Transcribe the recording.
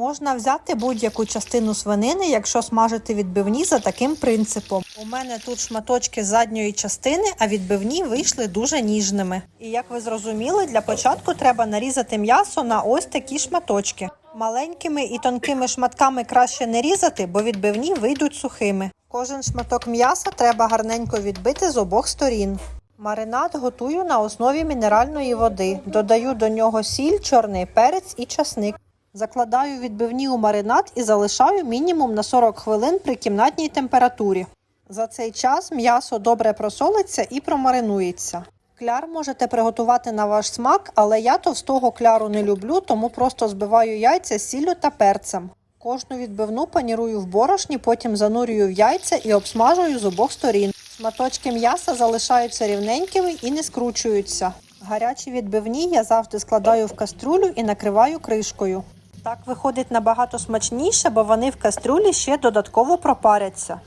Можна взяти будь-яку частину свинини, якщо смажити відбивні за таким принципом. У мене тут шматочки задньої частини, а відбивні вийшли дуже ніжними. І як ви зрозуміли, для початку треба нарізати м'ясо на ось такі шматочки. Маленькими і тонкими шматками краще не різати, бо відбивні вийдуть сухими. Кожен шматок м'яса треба гарненько відбити з обох сторін. Маринад готую на основі мінеральної води. Додаю до нього сіль, чорний перець і часник. Закладаю відбивні у маринад і залишаю мінімум на 40 хвилин при кімнатній температурі. За цей час м'ясо добре просолиться і промаринується. Кляр можете приготувати на ваш смак, але я товстого кляру не люблю, тому просто збиваю яйця з сіллю та перцем. Кожну відбивну панірую в борошні, потім занурюю в яйця і обсмажую з обох сторін. Шматочки м'яса залишаються рівненькими і не скручуються. Гарячі відбивні я завжди складаю в каструлю і накриваю кришкою. Так виходить набагато смачніше, бо вони в кастрюлі ще додатково пропаряться.